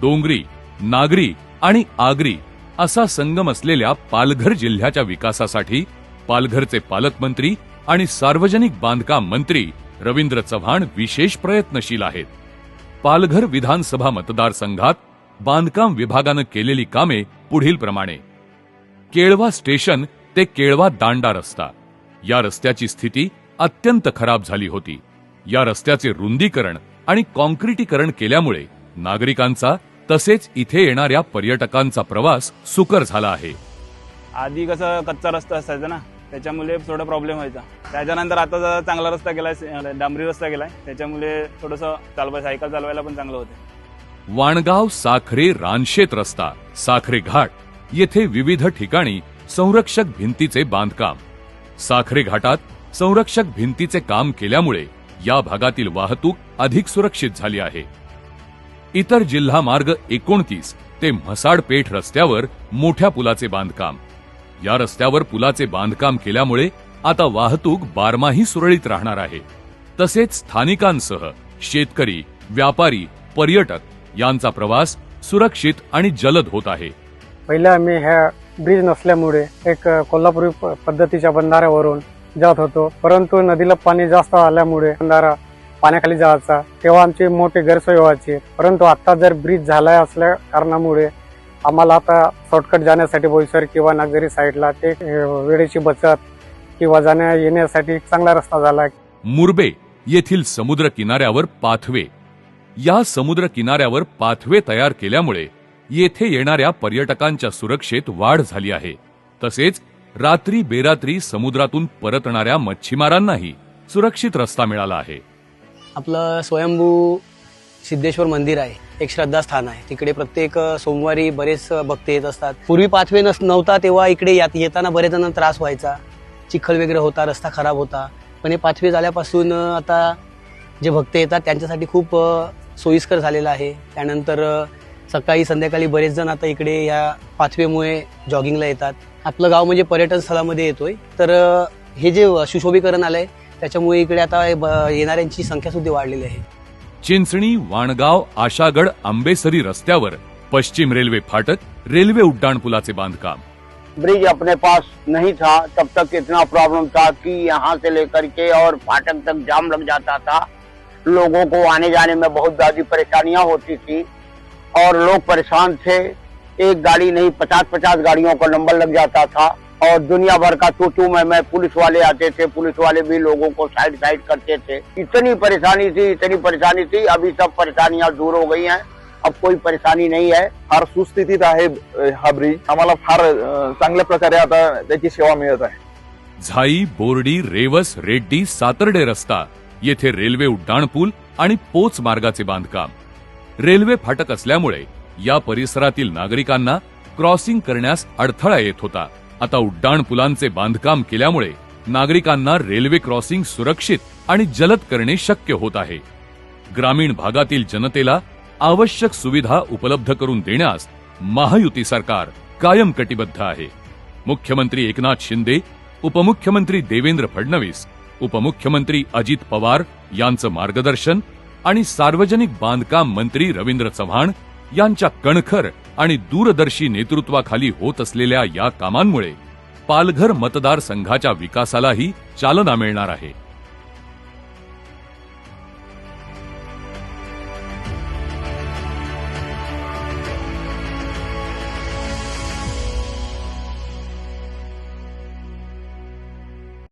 डोंगरी नागरी आणि आगरी असा संगम असलेल्या पालघर जिल्ह्याच्या विकासासाठी पालघरचे पालकमंत्री आणि सार्वजनिक बांधकाम मंत्री रवींद्र चव्हाण विशेष प्रयत्नशील आहेत. पालघर विधानसभा मतदारसंघात बांधकाम विभागानं केलेली कामे पुढील प्रमाणे. केळवा स्टेशन ते केळवा दांडा रस्ता. या रस्त्याची स्थिती अत्यंत खराब झाली होती. या रस्त्याचे रुंदीकरण आणि कॉन्क्रिटीकरण केल्यामुळे नागरिकांचा तसेच इथे येणाऱ्या पर्यटकांचा प्रवास सुकर झाला आहे. आधी कसं कच्चा रस्ता असायचा ना त्याच्यामुळे थोडा प्रॉब्लेम व्हायचा. त्याच्यानंतर आता जरा चांगला रस्ता केलाय डांबरी रस्ता केलाय त्याच्यामुळे थोडंसं चालवाय सायकल चालवायला पण चांगलं होतं. वाणगाव साखरे रानशेत रस्ता साखरे घाट येथे विविध ठिकाणी संरक्षक भिंतीचे बांधकाम. साखरे घाटात संरक्षक भिंतीचे काम केल्यामुळे या भागातील वाहतूक अधिक सुरक्षित झाली आहे. इतर जिल्हा मार्ग एकोणतीस ते म्हसाड पेठ रस्त्यावर मोठ्या पुलाचे बांधकाम. या रस्त्यावर पुलाचे बांधकाम केल्यामुळे आता वाहतूक बारमाही सुरळीत राहणार आहे. तसेच स्थानिकांसह शेतकरी व्यापारी पर्यटक यांचा प्रवास सुरक्षित आणि जलद होत आहे. पहिल्या आम्ही ह्या ब्रिज नसल्यामुळे एक कोल्हापुरी प- पद्धतीच्या बंधाऱ्यावरून जात होतो. परंतु नदीला पाणी जास्त आल्यामुळे बंधारा पाण्याखाली जायचा तेव्हा आमचे मोठे गैरसोय व्हायचे. परंतु आता जर ब्रिज झाला असल्या कारणामुळे आम्हाला आता शॉर्टकट जाण्यासाठी बोईसर किंवा नागझरी साईडला ते वेळेची बचत किंवा जाण्या येण्यासाठी एक चांगला रस्ता झाला. मुरबे येथील समुद्र किनाऱ्यावर पाथवे. या समुद्र किनाऱ्यावर पाथवे तयार केल्यामुळे येथे येणाऱ्या पर्यटकांच्या सुरक्षेत वाढ झाली आहे. तसेच रात्री बेरात्री समुद्रातून परतणाऱ्या मच्छीमारांनाही सुरक्षित रस्ता मिळाला आहे. आपलं स्वयंभू सिद्धेश्वर मंदिर आहे. एक श्रद्धास्थान आहे. तिकडे प्रत्येक सोमवारी बरेच भक्त येत असतात. पूर्वी पाथवे नस नव्हता तेव्हा इकडे यात येताना बरेच जण त्रास व्हायचा. चिखल वगैरे होता रस्ता खराब होता. पण हे पाथवे झाल्यापासून आता जे भक्त येतात त्यांच्यासाठी खूप सोयीस्कर झालेलं आहे. त्यानंतर सकाळी संध्याकाळी बरेच जण आता इकडे या पाथवेमुळे जॉगिंगला येतात. आपलं गाव म्हणजे पर्यटन स्थळामध्ये येतोय. तर हे जे सुशोभीकरण आलंय त्याच्यामुळे इकडे आता येणाऱ्यांची संख्या सुद्धा वाढलेली आहे. चिंचणी वाणगाव आशागड आंबेसरी रस्त्यावर पश्चिम रेल्वे फाटक रेल्वे उड्डाणपुलाचे बांधकाम. ब्रिज अपने पास नहीं था तब तक इतना प्रॉब्लम था कि यहाँ से लेकर के और फाटक तक जाम लग जाता था। लोगों को आने जाने में बहुत ज़्यादा परेशानियाँ होती थी और लोग परेशान थे। एक गाड़ी नहीं पचास पचास गाड़ियों का नंबर लग जाता था। और दुनिया भर का तू तू मैं मैं पुलिस वाले आते थे पुलिस वाले भी लोगों को साइड साइड करते थे। इतनी परेशानी थी इतनी परेशानी थी अभी सब परेशानियां दूर हो गई हैं। अब कोई परेशानी नहीं है। फार सुस्थितीत आहे हा ब्रिज आम्हाला फार चांगल्या प्रकारे आता त्याची सेवा मिळत आहे. झाई बोर्डी रेवस रेड्डी सातर्डे रस्ता. येथे रेल्वे उड्डाणपूल आणि पोच मार्गाचे बांधकाम. रेल्वे फाटक असल्यामुळे या परिसरातील नागरिकांना क्रॉसिंग करण्यास अडथळा येत होता. आता उड्डाण पुलांचे बांधकाम केल्यामुळे नागरिकांना रेल्वे क्रॉसिंग सुरक्षित आणि जलद करणे शक्य होत आहे. ग्रामीण भागातील जनतेला आवश्यक सुविधा उपलब्ध करून देण्यास महायुती सरकार कायम कटिबद्ध आहे. मुख्यमंत्री एकनाथ शिंदे उपमुख्यमंत्री देवेंद्र फडणवीस उपमुख्यमंत्री अजित पवार यांचं मार्गदर्शन आणि सार्वजनिक बांधकाम मंत्री रवींद्र चव्हाण यांच्या कणखर आणि दूरदर्शी नेतृत्वाखाली होत असलेल्या या कामांमुळे पालघर मतदारसंघाच्या विकासालाही चालना मिळणार आहे.